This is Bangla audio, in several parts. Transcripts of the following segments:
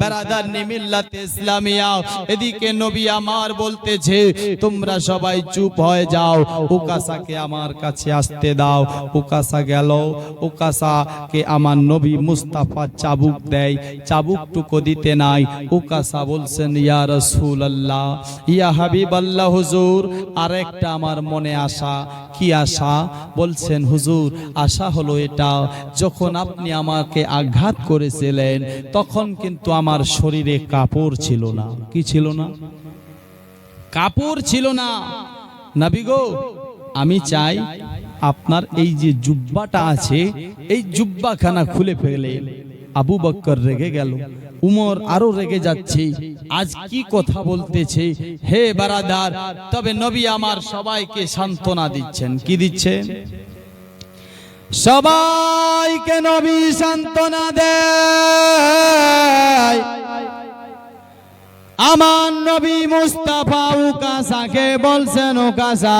বেরাদার নিমিল্লাতে ইসলামিয়া। এদিকে নবী আমার বলতেছে, তোমরা সবাই চুপ হয়ে যাও। উকাসাকে আমার কাছে আসতে দাও। উকাসা গেল। উকাসাকে আমার নবী মুস্তাফা চাবুক দেয়। চাবুকটুকু দিতে নাই। উকাসা বলছেন, ইয়া রাসূলুল্লাহ, ইয়া হাবিবাল্লাহ, হুজুর, আরেকটা আমার মনে আশা কি আশা? বলছেন, হুজুর, আশা হলো এটা, যখন আপনি আমাকে আঘাত করেছিলেন, তখন কিন্তু আমার শরীরে কাপড় ছিল না। কি ছিল না? কাপড় ছিল না। নাবি গো, আমি চাই আপনার এই যে জুব্বাটা আছে, এই জুব্বাখানা খুলে ফেলে। আবু বক্কর রেগে গেল। উমর আরও রেগে যাচ্ছে। আজ কি কথা বলতেছে? হে বারাদার, তবে নবী আমার সবাইকে সান্ত্বনা দিচ্ছেন। কি দিচ্ছেন সবাইকে নবী সান্ত্বনা দেয়। আমার নবী মুস্তাফা উকাসাকে বলছেন, উকাসা,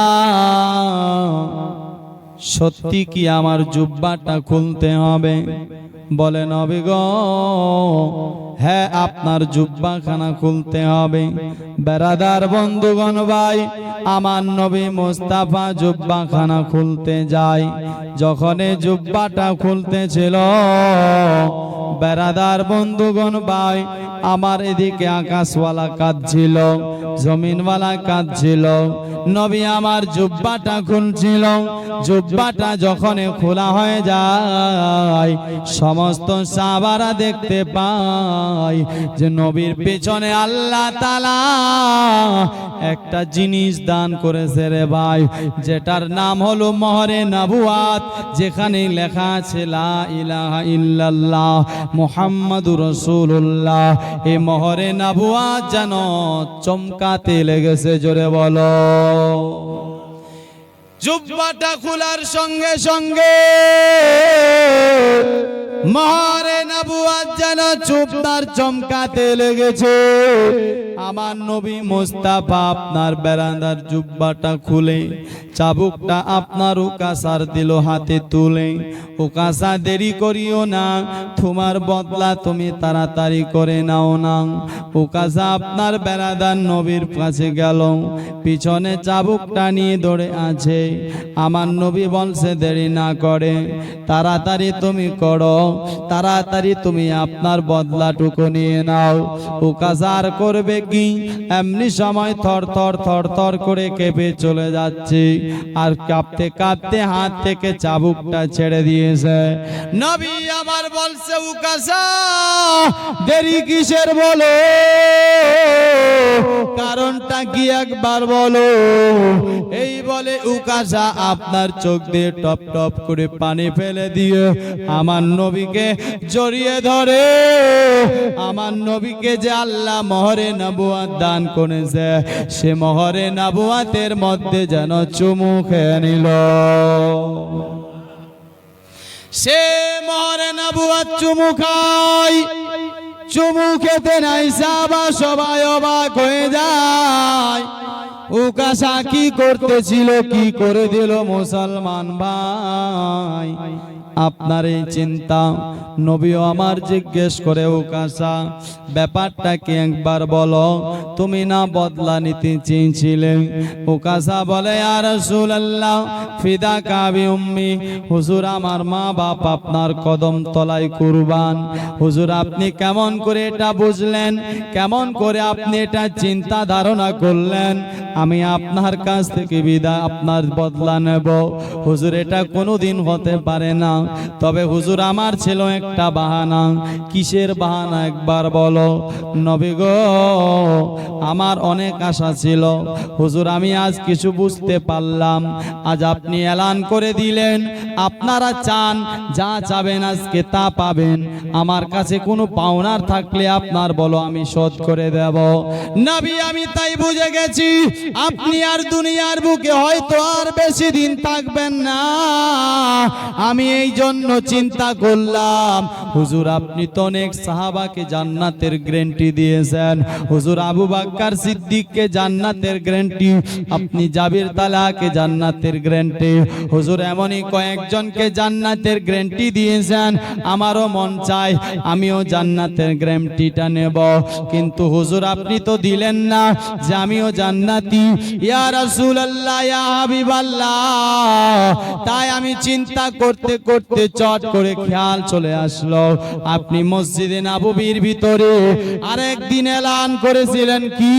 সত্যি কি আমার জুব্বাটা খুলতে হবে? বলে, নবী গো হ্যাঁ আপনার জুব্বাখানা খুলতে হবে। বেড়াদার বন্ধুগণ ভাই, আমার নবী মোস্তাফা জুব্বাখানা খুলতে যায়। যখন এই জুব্বাটা খুলতেছিল বেড়াদার বন্ধুগণ ভাই আমার এদিকে আকাশওয়ালা কাঁদছিল, জমিনওয়ালা কাঁদছিল, নবী আমার জুব্বাটা খুলছিল, জুব্বাটা যখন খোলা হয়ে যায়, সমস্ত সাহাবারা দেখতে পায় যে নবীর পেছনে আল্লাহ তালা একটা জিনিস দান করেছে রে ভাই, যেটার নাম হলো মহরে নাবুয়াত যেখানে লেখা আছে লা ইলাহা ইল্লাল্লাহ, মুহাম্মাদুর রাসূলুল্লাহ। এই মহরে নাবুয়া যেন চমকাতে লেগেছে জোরে বলো। জুব্বাটা খোলার সঙ্গে সঙ্গে। মহারে নবুয়াত যেন চুপদার চমকাতে লেগেছে। আমার নবী মোস্তাফা আপনার বেরান্দার জুব্বাটা খুলে, চাবুকটা আপনার উকাসার দিল হাতে তুলে। উকাসা দেরি করিও না, তোমার বদলা তুমি তাড়াতাড়ি করে নাও না। উকাসা আপনার বেড়াদার নবীর কাছে গেল, পিছনে চাবুকটা নিয়ে দৌড়ে আছে। আমার নবী বলছে, দেরি না করে। তাড়াতাড়ি তুমি করো। তাড়াতাড়ি তুমি আপনার বদলাটুকু নিয়ে নাও। উকাসার করবে কি? এমনি সময় থর থর থর থর করে কেঁপে চলে যাচ্ছে। আর কাঁপতে কাঁপতে হাত থেকে চাবুকটা ছেড়ে দিয়েছে। নবী আমার বলছে উকাসা দেরি কিসের বলো? কারণটা কি একবার বলো? এই বলে উকাসা আপনার চোখ দিয়ে টপ টপ করে পানি ফেলে দিয়ে আমার নবীকে জড়িয়ে ধরে। আমার নবীকে যে আল্লাহ মহরে নবুয়াত দান করেছে, সে মহরে নবুয়াতের মধ্যে যেন চুমু খেয়ে নিল। সে মহরে নবুয়াত চুমু খায়, চুমু খেতে নাই সাবা সবাই অবাক হয়ে যায়। উকাশা কি করতেছিল কি করে দিল মুসলমান ভাই? আপনার এই চিন্তা। নবীও আমার জিজ্ঞেস করে উকাশা ব্যাপারটা কি একবার বলো? তুমি না বদলা নিতে চেয়েছিলে? ও উকাশা বলে আর ফিদা কাবি উম্মি, হুজুর আমার মা বাপ আপনার কদম তলায় কুরবান। হুজুর, আপনি কেমন করে এটা বুঝলেন? কেমন করে আপনি এটা চিন্তা ধারণা করলেন? আমি আপনার কাছ থেকে বিদায়, আপনার বদলা নেব। হুজুর, এটা কোনোদিন হতে পারে না। তবে হুজুর, আমার ছিল একটা বাহানা। কিসের বাহানা একবার বলো? নবী গো, আমার অনেক আশা ছিল। হুজুর, আমি আজ কিছু বুঝতে পারলাম। আজ আপনি এলান করে দিলেন। আপনারা চান, যা চাবেন আজকে তা পাবেন। আমার কাছে কোনো পাওনার থাকলে আপনার বলো, আমি শোধ করে দেব। নবী, আমি তাই বুঝে গেছি, আপনি আর দুনিয়ার বুকে হয়তো আর বেশি দিন থাকবেন না। আমি এই জন্য চিন্তা করলাম, হুজুর আপনি তো অনেক সাহাবাকে জান্নাতের গ্যারান্টি দিয়েছেন। হুজুর আবু বাক্কার সিদ্দিককে জান্নাতের গ্যারান্টি, আপনি জাবির তালাকে জান্নাতের গ্যারান্টি। হুজুর এমনই কয়েকজনকে জান্নাতের গ্যারান্টি দিয়েছেন, আমারও মন চায় আমিও জান্নাতের গ্যারান্টিটা নেব। কিন্তু হুজুর আপনি তো দিলেন না যে আমিও জান্নাতি। ইয়া রাসূলুল্লাহ, ইয়া হাবিবাল্লাহ, তাই আমি চিন্তা করতে করতে চট করে খেয়াল চলে আসলো। আপনি মসজিদে নববীর ভিতরে আরেক দিন এলান করেছিলেন কি?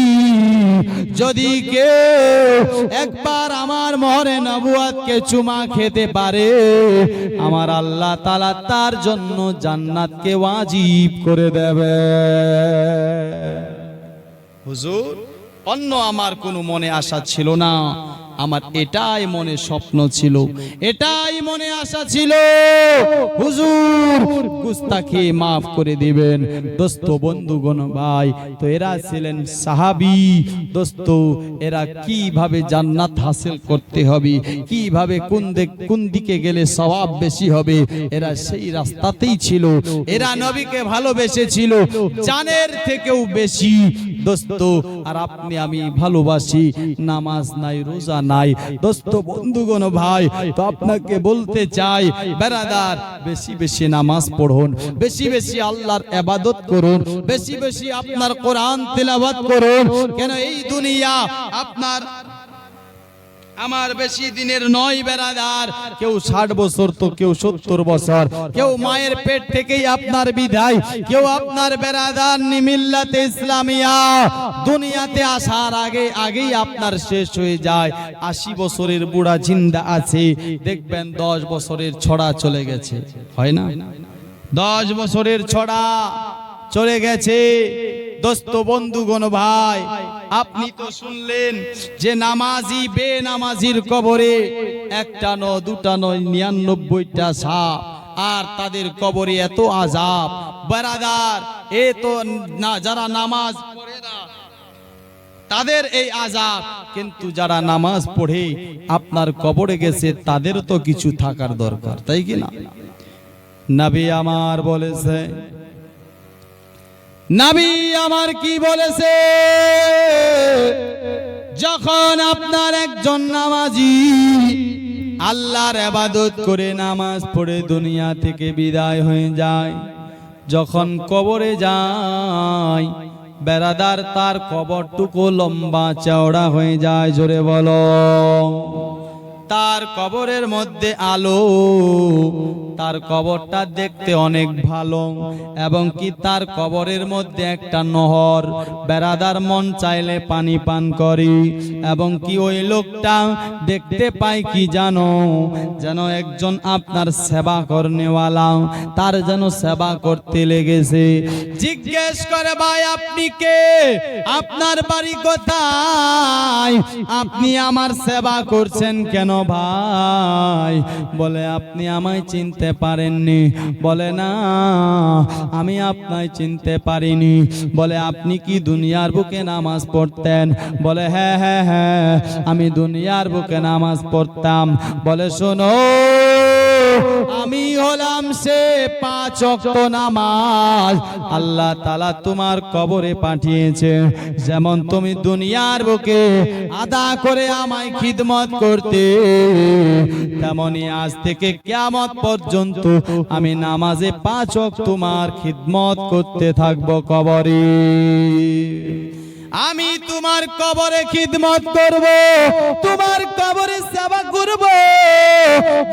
যদি কেউ একবার আমার মহরে নবুয়াতকে চুমা খেতে পারে, আমার আল্লাহ তালা তার জন্য জান্নাতকে ওয়াজিব করে দেবে। হুজুর, অন্য আমার কোনো মনে আশা ছিল না। আমার এটাই মনে স্বপ্ন ছিল এটাই মনে আশা ছিল। হুজুর গুস্তাখি মাফ করে দিবেন। দোস্ত বন্ধুগণ ভাই তো এরা ছিলেন সাহাবি। দোস্ত এরা কীভাবে জান্নাত হাসিল করতে হবে? কীভাবে কোন দিক কোন দিকে গেলে সওয়াব বেশি হবে? এরা সেই রাস্তাতেই ছিল। এরা নবীকে ভালোবেসেছিল। জানের থেকেও বেশি। দোস্ত, আর আপনি, আমি ভালোবাসি, নামাজ নাই, রোজা নাই। দোস্ত, বন্ধুগণ, ভাই, তো আপনাকে বলতে চাই, বেরাদার, বেশি বেশি নামাজ পড়ুন, বেশি বেশি আল্লাহর এবাদত করুন, বেশি বেশি আপনার কোরআন তেলাওয়াত করুন। কেন এই দুনিয়া আপনার আমার বেশি দিনের নয় বেড়াদার। কেউ ষাট বছর তো কেউ সত্তর বছর। কেউ মায়ের পেট থেকেই আপনার বিদায়। কেউ আপনার বেড়াদার নিমিল্লাতে ইসলামিয়া। দুনিয়াতে আসার আগে আগেই আপনার শেষ হয়ে যায়। আশি বছরের বুড়া জিন্দা আছে। দেখবেন দশ বছরের ছড়া চলে গেছে। হয় না? দশ বছরের ছড়া চলে গেছে। দোস্ত বন্ধুগণ ভাই আপনি তো শুনলেন যে নামাজি বে নামাজির কবরে একটা ন, দুটা নয়, নিরানব্বইটা সাপ। আর তাদের কবরে এত আজাব বেরাদার, এ তো না, যারা নামাজ পড়ে না, তাদের এই আজাব কিন্তু যারা নামাজ পড়ে, আপনার কবরে গেছে, তাদের তো কিছু থাকার দরকার, তাই কি না? নবী আমার বলেছে নবী আমার কি বলেছে? যখন আপনার একজন নামাজি আল্লাহর আবাদত করে নামাজ পড়ে দুনিয়া থেকে বিদায় হয়ে যায়, যখন কবরে যায় বেড়াদার তার কবরটুকু লম্বা চওড়া হয়ে যায়, জোরে বলো। তার কবরের মধ্যে আলো। তার কবরটা দেখতে অনেক ভালো এবং কি তার কবরের মধ্যে একটা নহর। বেড়াদার মন চাইলে পানি পান করি এবং কি ওই লোকটা দেখতে পাই কি জানো? যেন একজন আপনার সেবা করনেওয়ালা, তার যেন সেবা করতে লেগেছে। জিজ্ঞেস করে, ভাই, আপনি কে? আপনার বাড়ি কোথায়? আপনি আমার সেবা করছেন কেন ভাই? বলে, আপনি আমায় চিনতে পারেননি। বলে, না, আমি আপনায় চিনতে পারিনি। বলে, আপনি কি দুনিয়ার বুকে নামাজ পড়তেন? বলে হ্যাঁ হ্যাঁ হ্যাঁ আমি দুনিয়ার বুকে নামাজ পড়তাম। বলে, শোনো আমি হলাম সে পাঁচ অক্ত নামাজ। আল্লাহ তালা তোমার কবরে পাঠিয়েছে। যেমন তুমি দুনিয়ার বুকে আদা করে আমায় খিদমত করতে, তেমনি আজ থেকে কিয়ামত পর্যন্ত আমি নামাজে পাঁচ অক্ত তোমার খিদমত করতে থাকব কবরে। আমি তোমার কবরে খিদমত করব, তোমার কবরে সেবা করব।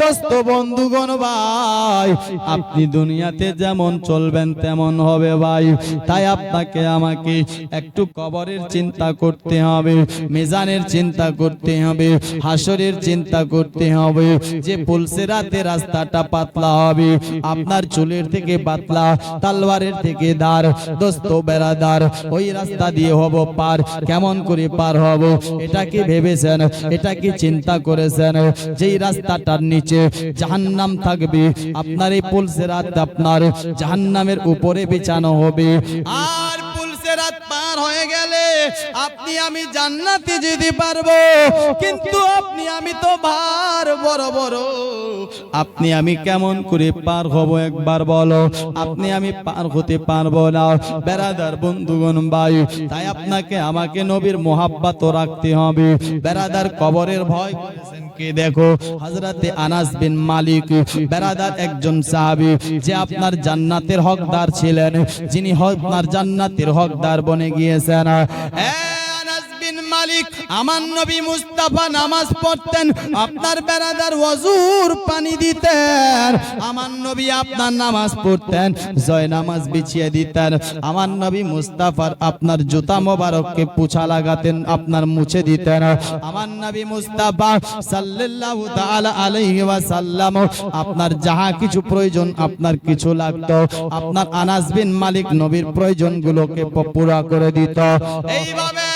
দোস্ত বন্ধুগণ ভাই, আপনি দুনিয়াতে যেমন চলবেন তেমন হবে ভাই। তাই আপনাকে আমাকে একটু কবরের চিন্তা করতে হবে, মেজানের চিন্তা করতে হবে, হাসরের চিন্তা করতে হবে, যে পুলসে রাতে রাস্তাটা পাতলা হবে, আপনার চুলের থেকে পাতলা তালবারের থেকে দার দোস্ত বেড়াদার, ওই রাস্তা দিয়ে হব পার, কেমন করে পার হব? এটা কি ভেবেছেন? এটা কি চিন্তা করেছেন? যেই রাস্তাটার নিচে জাহান্নাম থাকবে, আপনার এই পুলসের রাত আপনার জাহান্নামের উপরে বিছানো হবে। আর রাত পার হয়ে গেলে আপনি আমি জান্নাতে যেতে পারব। কিন্তু আপনি আমি তো ভার বড় বড়। আপনি আমি কেমন করে পার হব একবার বলো। আপনি আমি পার হতে পারব না। বেড়াদার বন্ধুগণ ভাই, তাই আপনাকে, আমাকে নবীর মোহাব্বত রাখতে হবে। বেড়াদার কবরের ভয় করেছেন কে দেখো? হযরতে আনাস বিন মালিক, বেরাদার একজন সাহাবী, যে আপনার জান্নাতের হকদার ছিলেন, যিনি আপনার জান্নাতের হকদার বনে গিয়েছেন। বিন মালিক, আমার নবী মুস্তাফা নামাজ পড়তেন, আপনার বেড়াদার ওয়াজুর পানি দিতেন, আমার নবী আপনার নামাজ পড়তেন, জয় নামাজ বিছিয়ে দিতেন, আমার নবী মুস্তাফার আপনার জুতা মোবারককে পুছা লাগাতেন, আপনার মুছে দিতেন, আমার নবী মুস্তাফা সাল্লাল্লাহু তাআলা আলাইহি ওয়াসাল্লাম, আপনার যাহা কিছু প্রয়োজন আপনার কিছু লাগতো, আপনার আনাস বিন মালিক নবীর প্রয়োজনগুলোকে পুরা করে দিত। এইভাবে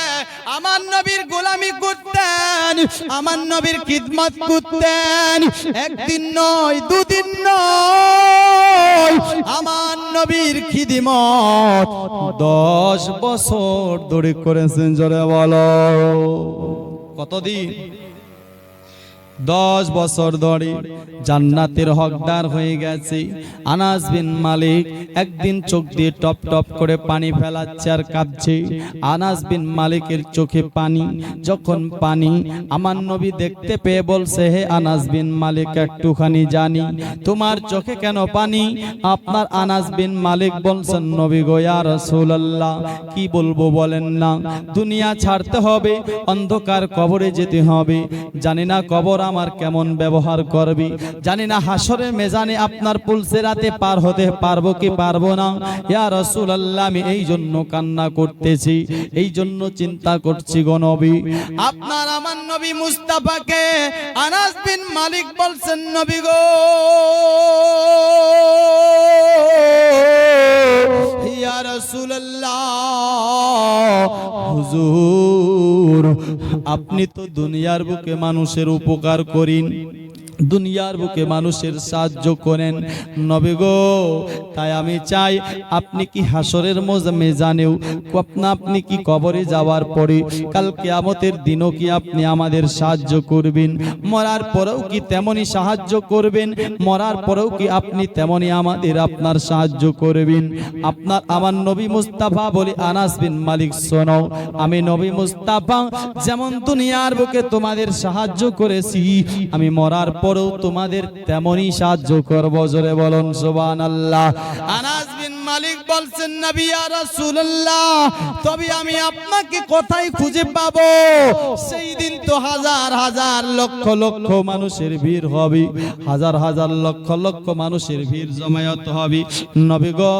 আমার নবীর গোলামি করতেন, আমার নবীর খিদমত করতেন। একদিন নয়, দুদিন নয়, আমার নবীর খিদমত দশ বছর ধরে করেছেন, জোরে বলো। কতদিন? দশ বছর ধরে জান্নাতের হকদার হয়ে গেছে। আনাস বিন মালিক একদিন চোখ দিয়ে টপ টপ করে পানি ফেলাচ্ছে আর কাঁদছে। আনাস বিন মালিকের চোখে পানি, যখন পানি আমার নবী দেখতে পেয়ে বলছে, হে আনাস বিন মালিক, একটুখানি জানি, তোমার চোখে কেন পানি? আপনার আনাস বিন মালিক বলছেন, নবী গো, ইয়া রাসূলুল্লাহ, কি বলব বলেন না। দুনিয়া ছাড়তে হবে, অন্ধকার কবরে যেতে হবে। জানি না কবর আমার কেমন ব্যবহার করবি? জানি না হাসরের মেজানে আপনার পুলসে রাতে পার হতে পারব কি পারব না। ইয়া রাসূলুল্লাহ, আমি এই জন্য কান্না করতেছি, এই জন্য চিন্তা করছি গো নবী। আপনার আমার নবী মুস্তাফাকে আনাস বিন মালিক বলছেন, নবী গো ইয়া রাসূলুল্লাহ। হুজুর আপনি তো দুনিয়ার বুকে মানুষের উপকার করিন। দুনিয়ার বুকে মানুষের সাহায্য করেন। নবী গো, তাই আমি চাই আপনি কি হাসরের মজমে জানেও আপনা কি কবরে যাওয়ার পরে কাল কিয়ামতের দিনও কি আপনি আমাদের সাহায্য করবেন? মরার পরেও কি তেমনি সাহায্য করবেন? মরার পরেও কি আপনি তেমনি আমাদের আপনার সাহায্য করবেন? আপনার আমার নবী মুস্তাফা বলি আনাস বিন মালিক, শোনো, আমি নবী মুস্তাফা, যেমন দুনিয়ার বুকে তোমাদের সাহায্য করেছি, আমি মরার পরেও তোমাদের তেমনই সাহায্য করব, জোরে বলুন সোবান আল্লাহ তবে আমি আপনাকে কোথায় খুঁজে পাবো? সেই দিন তো হাজার হাজার লক্ষ লক্ষ মানুষের ভিড় হবে। হাজার হাজার লক্ষ লক্ষ মানুষের ভিড় জমায়েত হবে। নবী গো,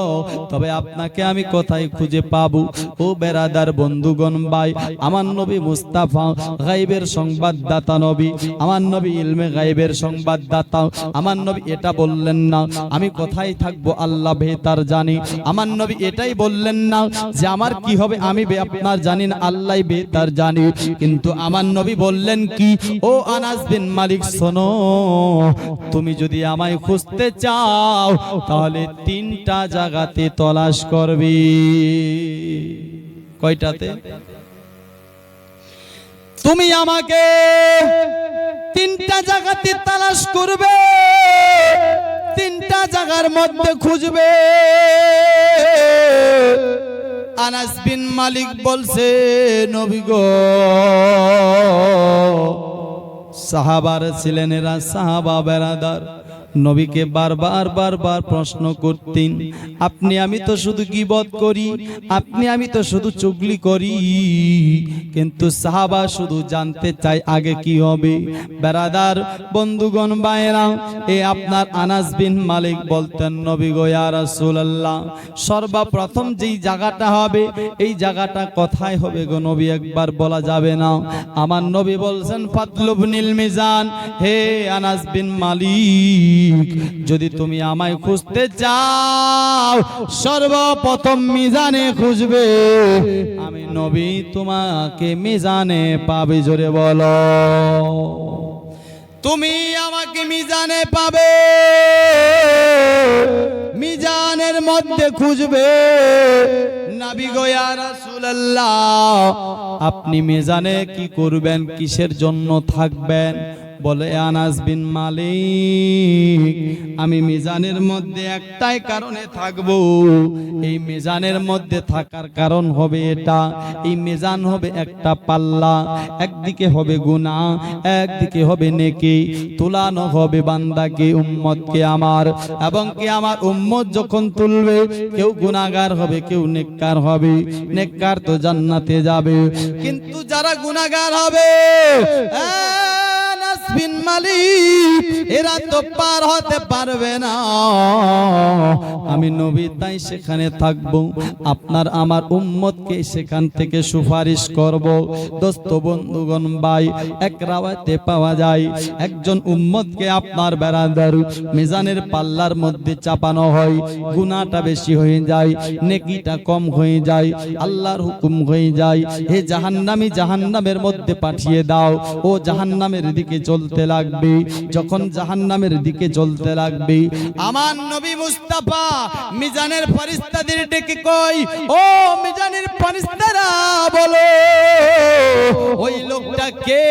তবে আপনাকে আমি কোথায় খুঁজে পাবো? ও বেরাদার বন্ধুগণ ভাই, আমার নবী মুস্তাফা গাইবের সংবাদদাতা নবী, আমার নবী ইলমে গাইবের সংবাদদাতা, আমার নবী এটা বললেন না, আমি কোথায় থাকব আল্লাহ বেতার জানি। আমার নবী এটাই বললেন না যে আমার কি হবে আমি আপনার জানি না, আল্লাহ বেতার জানি। কিন্তু আমার নবী বললেন কি? ও আনাস বিন মালিক, শোনো, তুমি যদি আমায় খুঁজতে চাও, তাহলে তিনটা জায়গাতে তলাশ করবি। কয়টাতে? তুমি আমাকে তিনটা জায়গাতে তালাশ করবে, তিনটা জায়গার মধ্যে খুঁজবে। আনাস বিন মালিক বলছে নবী গো সাহাবার ছিলেন এরা সাহাবা বেড়াদার নবীকে বারবার বারবার প্রশ্ন করতেন, আপনি, আমি তো শুধু গিবত করি, আপনি, আমি তো শুধু চুগলি করি। কিন্তু সাহাবা শুধু জানতে চাই আগে কি হবে। বেড়াদার বন্ধুগণ বাইরা এ আপনার আনাস বিন মালিক বলতেন, নবী গো, ইয়া রাসূলুল্লাহ, সর্বপ্রথম যেই জায়গাটা হবে, এই জায়গাটা কোথায় হবে গো নবী? একবার বলা যাবে না। আমার নবী বলছেন ফাতলুবনিল মিজান, হে আনাস বিন মালিক, যদি তুমি আমায় খুঁজতে চাও, সর্বপ্রথম মিজানে খুঁজবে। আমি নবী তোমাকে মিজানে পাবে, জোরে বলো। তুমি আমাকে মিজানে পাবে, মিজানের মধ্যে খুঁজবে। নাবি গোয়া আপনি মেজানে কি করবেন? কিসের জন্য থাকবেন? বলে, আনাস বিন মালিক, আমি মিজানের মধ্যে একটাই কারণে থাকব। এই মিজানের মধ্যে থাকার কারণ হবে এটা। এই মিজান হবে একটা পাল্লা, একদিকে হবে গুনাহ, একদিকে হবে নেকি। তুলানো হবে বান্দাকে, উম্মতকে আমার। এবং কি আমার উম্মত যখন তুলবে, কেউ গুনাহগার হবে, কেউ নেককার হবে। নেককার তো জান্নাতে যাবে। কিন্তু যারা গুনাহগার হবে আনাস বিন মালিক, এরা তো পার হতে পারবে না। আমি নবী, তাই সেখানে থাকব। আপনার, আমার উম্মতকে সেখান থেকে সুপারিশ করব। দোস্ত, বন্ধুগণ, ভাই, এক রাওয়াতে পাওয়া যায়। একজন উম্মতকে আপনার বেড়াদার মিজানের পাল্লার মধ্যে চাপানো হয়। গুনাহটা বেশি হয়ে যায়, নেকিটা কম হয়ে যায়, আল্লাহর হুকুম হয়ে যায়। হে জাহান্নামী, জাহান্নামের মধ্যে পাঠিয়ে দাও। ও জাহান্নামের দিকে চলতে লাগবে, যখন জাহান্নামের দিকে চলতে লাগবে। আমার নবী মুস্তাফা মিজানের ফেরেশতাদের ডেকে কই ও মিজানের ফেরেশতারা বলো, ওই লোকটা কে?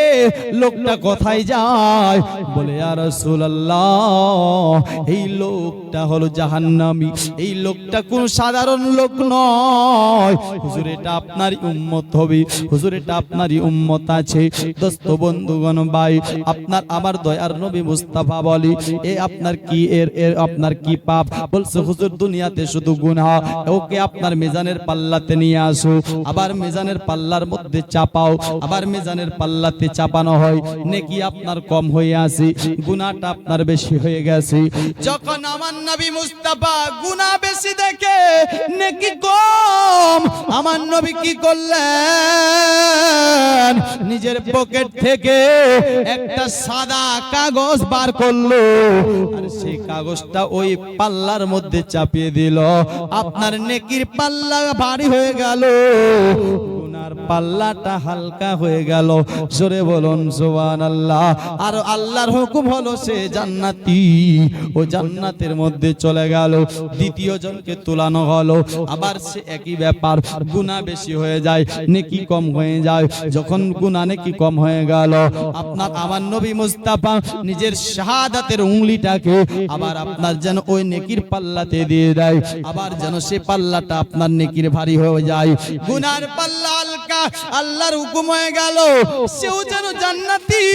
লোকটা কোথায় যায়? বলে আর রাসূলুল্লাহ, এই লোকটা হলো জাহান্নামী। এই লোকটা কোন সাধারণ লোক নয়। হুজুর, এটা আপনারই উম্মত হবে। হুজুর, এটা আপনারই উম্মত আছে। দোস্ত, বন্ধুগণ, ভাই আপনার আমার দয়ার নবী মুস্তাফা বলি, এ আপনার কি এর এর আপনার কি পাপ? বলছে, হুজুর, দুনিয়াতে শুধু গুনাহ। ওকে আপনার মিজানের পাল্লাতে নিয়ে আসো। আবার মিজানের পাল্লার মধ্যে চাপাও। আবার মিজানের পাল্লাতে চাপানো হয়। নেকি আপনার কম হয়ে আসে গুনাহটা আপনার বেশি হয়ে গেছে। যখন আমার নবী মুস্তাফা গুনাহ বেশি দেখে, নেকি কম, আমার নবী কি করলেন? নিজের পকেট থেকে একটা সাদা কাগজ বার করল। আর সেই কাগজটা ওই পাল্লার মধ্যে চাপিয়ে দিল। আপনার নেকির পাল্লা ভারী হয়ে গেল। পাল্লাটা হালকা হয়ে গেল। জোরে বলুন সুবহান আল্লাহ আর আল্লাহর হুকুম হলো সে জান্নাতি। ও জান্নাতের মধ্যে চলে গেল। দ্বিতীয় জনকে তোলানো হলো। আবার সে একই ব্যাপার। গুনাহ বেশি হয়ে যায়, নেকি কম হয়ে যায়। যখন গুনাহ নেকি কম হয়ে গেল, আপনার আমার নবী মুস্তাফা নিজের শাহাদাতের উংলিটাকে আবার আপনার যেন ওই নেকির পাল্লাতে দিয়ে দেয়। আবার যেন সে পাল্লাটা আপনার নেকির ভারী হয়ে যায়। গুনার পাল্লা হালকা, আল্লাহর হুকুম হয়ে গেল, সেও যেন জান্নাতি,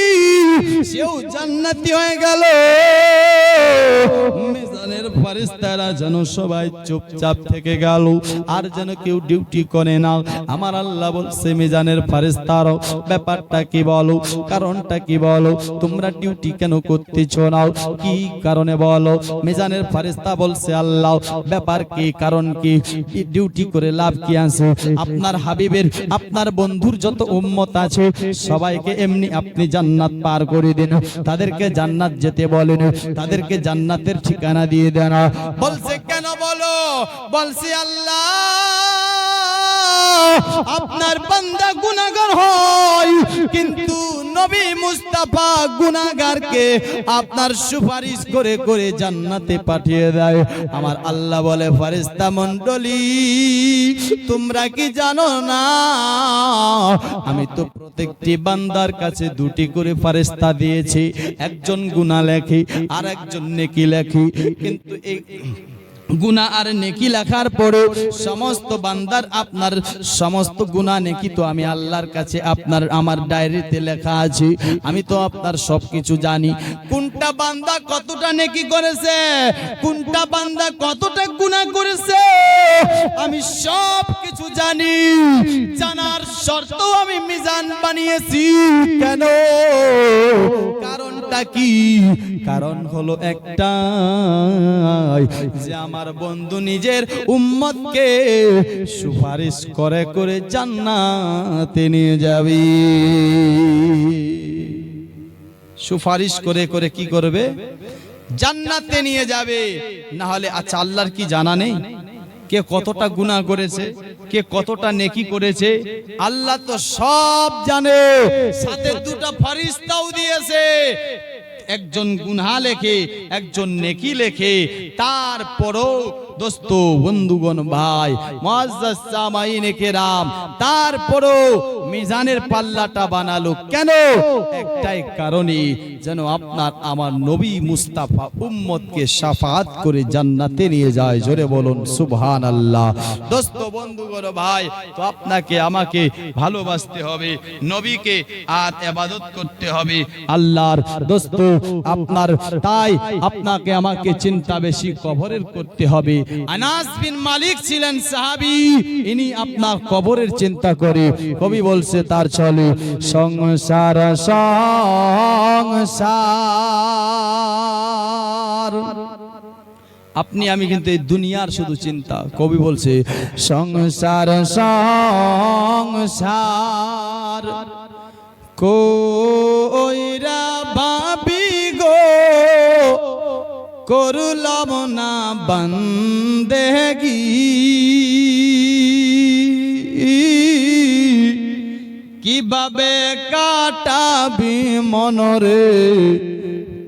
সেও জান্নাতি হয়ে গেল। যেন সবাই চুপচাপ থেকে গেল, আর যেন কেউ ডিউটি করে না। আমার আল্লাহ বলছে, মিজানের ফেরেশতারও ব্যাপারটা কি বলো? কারণটা কি বলো? তোমরা ডিউটি কেন করতেছো না? কি কারণে বলো? মিজানের ফেরেশতা বলছে, আল্লাহ, ব্যাপার কি, কারণ কি? ডিউটি করে লাভ কি আছে? আপনার হাবিবের, আপনার বন্ধুর যত উম্মত আছে, সবাইকে এমনি আপনি জান্নাত পার করে দিন। তাদেরকে জান্নাত যেতে বলেন, তাদেরকে জান্নাতের ঠিকানা দিয়ে দেন। বলছে, কেন বলো? বলছে, আল্লাহ আপনার বান্দা গুনাহগার হয়, কিন্তু নবী মুস্তাফা গুনাহগারকে আপনার সুপারিশ করে করে জান্নাতে পাঠিয়ে দেয়। আমার আল্লাহ বলে, ফেরেশতা মণ্ডলী, তোমরা কি জানো না? আমি তো প্রত্যেকটি বান্দার কাছে দুটি করে ফেরেশতা দিয়েছি। একজন গুনাহ লেখি আর একজন নেকি লেখি। কিন্তু এই গুনা আর নেকি লেখার পরে সমস্ত বান্দার আপনার সমস্ত গুনা নেকি তো আমি আল্লাহর কাছে আপনার আমার ডায়েরিতে লেখা আছে। আমি তো আপনার সবকিছু জানি। কোনটা বান্দা কতটা নেকি করেছে? কোনটা বান্দা কতটা গুনাহ করেছে? আমি সব কিছু জানি। জানার শর্ত আমি মিজান বানিয়েছি। কেন? কারণটা কি? কারণ হলো একটাই যে আমার বন্ধু নিজের উম্মতকে সুপারিশ করে করে জান্নাতে নিয়ে যাবি। সুপারিশ করে করে কি করবে? জান্নাতে নিয়ে যাবে। না হলে আচ্ছা আল্লাহর কি জানা নেই? কে কতটা গুণা করেছে, কে কতটা নেকি করেছে, আল্লাহ তো সব জানে। সাথে দুটা ফারিস্তাও দিয়েছে। একজন গুনহা লেখে, একজন নেকি লেখে, তারপরও দোস্ত, বন্ধুগণ, ভাই মুআজ্জাজ সামাইনে কেরাম, তারপরও মিজানের পাল্লাটা বানালো কেন? একটাই কারণে যেন আপনার আমার নবী মুস্তাফা উম্মতকে শাফাত করে জান্নাতে নিয়ে যায়। জোরে বলুন সুবহান আল্লাহ দোস্ত, বন্ধুগণ, ভাই, তো আপনাকে, আমাকে ভালোবাসতে হবে, নবীকে আর এবাদত করতে হবে আল্লাহর। দোস্ত, আপনার, তাই আপনাকে আমাকে চিন্তা বেশি কবরের করতে হবে। আনাস বিন মালিক ছিলেন সাহাবি, ইনি আপনার কবরের চিন্তা করে। কবি বলছে, তার চলে সংসার সংসার। আপনি, আমি কিন্তু এই দুনিয়ার শুধু চিন্তা। কবি বলছে, সংসার সংসার। কইরা ভাবি গো করলাম না বন্দেগি। কীভাবে কাটাবি মনরে?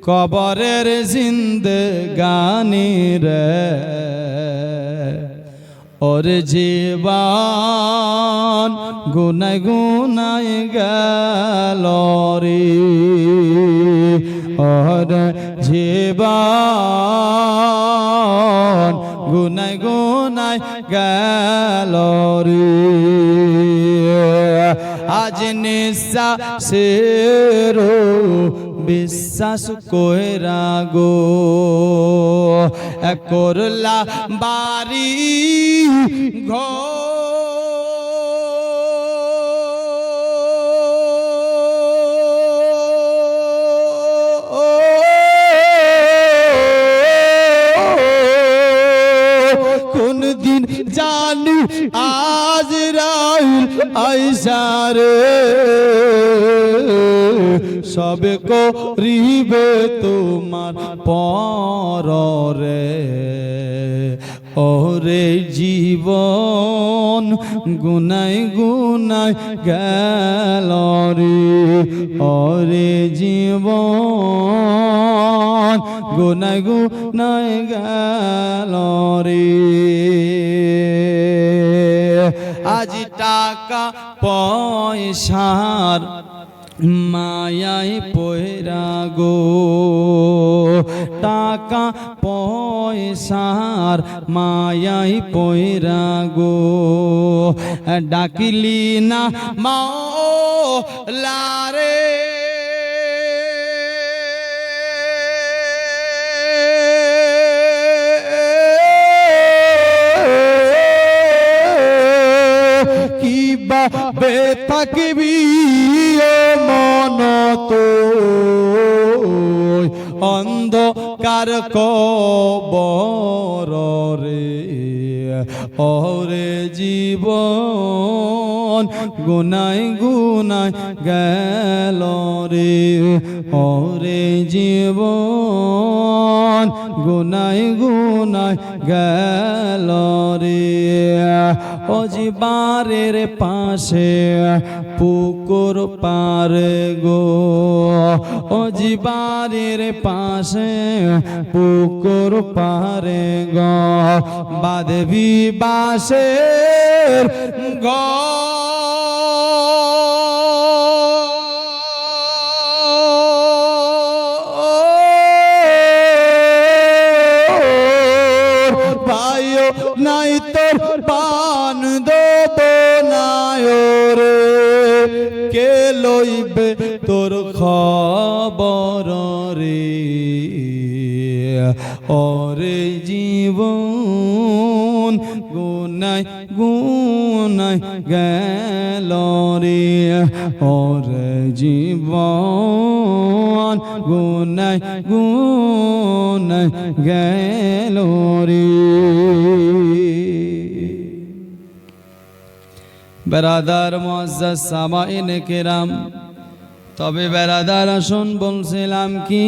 কবরের জিন্দগানি রে। ওর জীবন গুনাই গুনাই গেল রে। জীবন গুনাই গুনাই গেল আজ নিশা সেরো বিশ্বাস কইরা গো করলা বাড়ি কোন জানি, আজ রাইল আইসারে। সবে করিবে তোমার পরে ওরে জীবন গুনাই গুনাই গেল রে। ওরে জীবন গুনাই গুনাই গেল রে। আজ টাকা পয়সার মায়াই পয়রা গো। টাকা পয়সার মায়াই পয়রা গো। ডাকিলি না মাও লারে বে থাকবি মন তো অন্ধকার কবর রে, ওরে জীবন গুনাই গুনাই গেল রে, ওরে জীবন গুনাই গুনাই গেল রে। ও জীবারের পাশে পুকুর পার গো। ও জীবারের পাশে পুকুর পারে গো। বাদবি বাসের গো রে, ওরে জীবন গুনাই গুনাই গেল রে, ওরে জীবন গুনাই গুনাই গেল রে। বেরাদার মজ্জাজ সামাইন কেরাম তবে বেড়াদার আসুন বলছিলাম কি,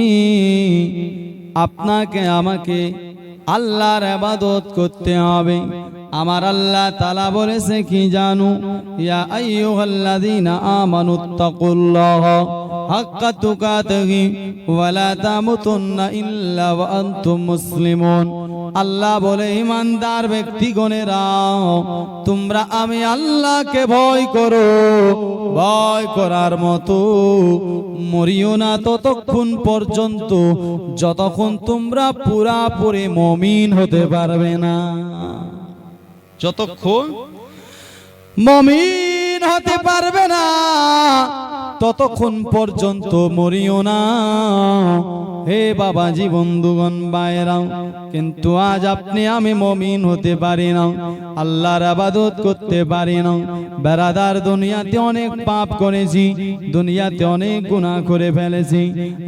আপনাকে, আমাকে আল্লাহর আবাদত করতে হবে। আমার আল্লাহ তালা বলেছে কি জানু, ইয়া আইয়ুহাল্লাযীনা আমানুত্তাকুল্লাহ حق تقاته ولا تموتن إلا وأنتم مسلمون আল্লাহ বলে ইমানদার ব্যক্তিগণেরা তোমরা আমি আল্লাহকে ভয় করো ভয় করার মতো মরিও না ততক্ষণ পর্যন্ত যতক্ষণ তোমরা পুরাপুরি মমিন হতে পারবে না যতক্ষণ মমিন হতে পারবে না ততক্ষণ পর্যন্ত মরিও না। হে বাবাজি বন্ধুগণ বাইরাও কিন্তু আজ আপনি আমি মমিন হতে পারি না। আল্লাহর আবাদত করতে পারি না। বেড়াদার দুনিয়াতে অনেক পাপ করেছি, দুনিয়াতে অনেক গুণা করে ফেলেছি।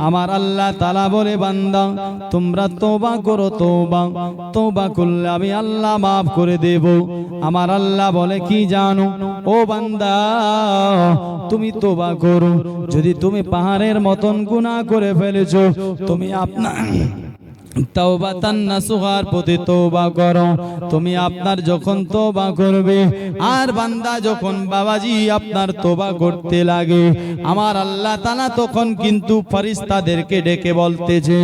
আমার আল্লাহ তালা বলে, বান্দা, তোমরা তোবা করো তোবা তোবা করলে আমি আল্লাহ মাফ করে দেব। আমার আল্লাহ বলে, কি জানো? ও বান্দা, তুমি তোবা করো। যদি তুমি পাহাড়ের মতন গুনাহ করে ফেলেছো তুমি আপনার প্রতি তওবা করো। তুমি আপনার যখন তওবা করবে, আর বান্দা যখন বাবাজি আপনার তওবা করতে লাগে, আমার আল্লাহ তাআলা তখন কিন্তু ফেরেশতাদেরকে ডেকে বলতেছে,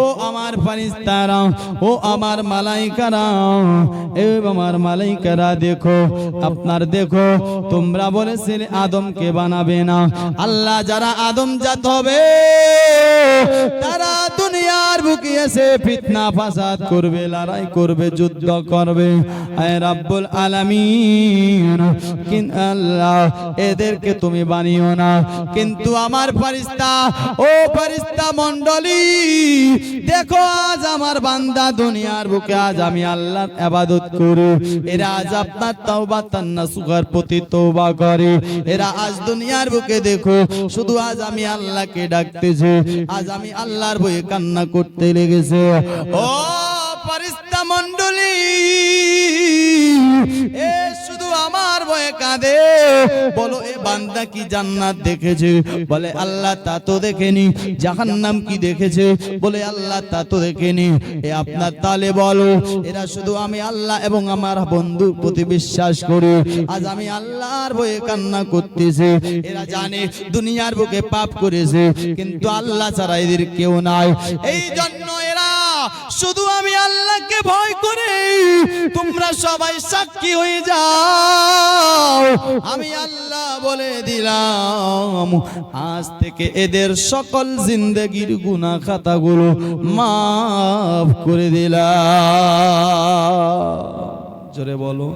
ও আমার ফেরেশতারা ও আমার মালাইকারা, এ আমার মালাইকারা দেখো, আপনার দেখো, তোমরা বলেছিলে আদমকে বানাবে না। আল্লাহ যারা আদম জাত হবে, তারা দুনিয়ার বুকে এসে ফিতনা ফাসাদ করবে, লড়াই করবে, যুদ্ধ করবে। রাব্বুল আলামিন, কিন আল্লাহ, এদেরকে তুমি বানিও না। কিন্তু আমার ফারিস্তা ও ফারিস্তা মণ্ডলী, দেখো আজ আমার বান্দা দুনিয়ার বুকে, আজ আমি আল্লাহর ইবাদত করি। এরা আজ আপনার তওবা, তান্না সুগার প্রতি তওবা করে। এরা আজ দুনিয়ার বুকে দেখো, শুধু আজ আমি আল্লাহকে ডাকতেছে, আজ আমি আল্লাহর বয়ে কান্না করতে লেগেছে। ও ফারিস্তা মণ্ডলী। বলো, এ বান্দা কি জান্নাত দেখেছে? বলে, আল্লাহ তা তো দেখেনি। কি দেখেছে? বলে, আল্লাহ তা তো দেখেনি। এ আপনার তালে বলো, এরা শুধু আমি আল্লাহ এবং আমার বন্ধুর প্রতি বিশ্বাস করি। আজ আমি আল্লাহর ভয়ে কান্না করতেছে। এরা জানে, দুনিয়ার বুকে পাপ করেছে। কিন্তু আল্লাহ ছাড়া এদের কেউ নাই। এই জন্য এরা শুধু আমি আল্লাহকে ভয় করে, তোমরা সবাই সাক্ষী হয়ে যাও। আমি আল্লাহ বলে দিলাম, আজ থেকে এদের সকল জিন্দগির গুনা খাতাগুলো মাফ করে দিলাম। জোরে বলো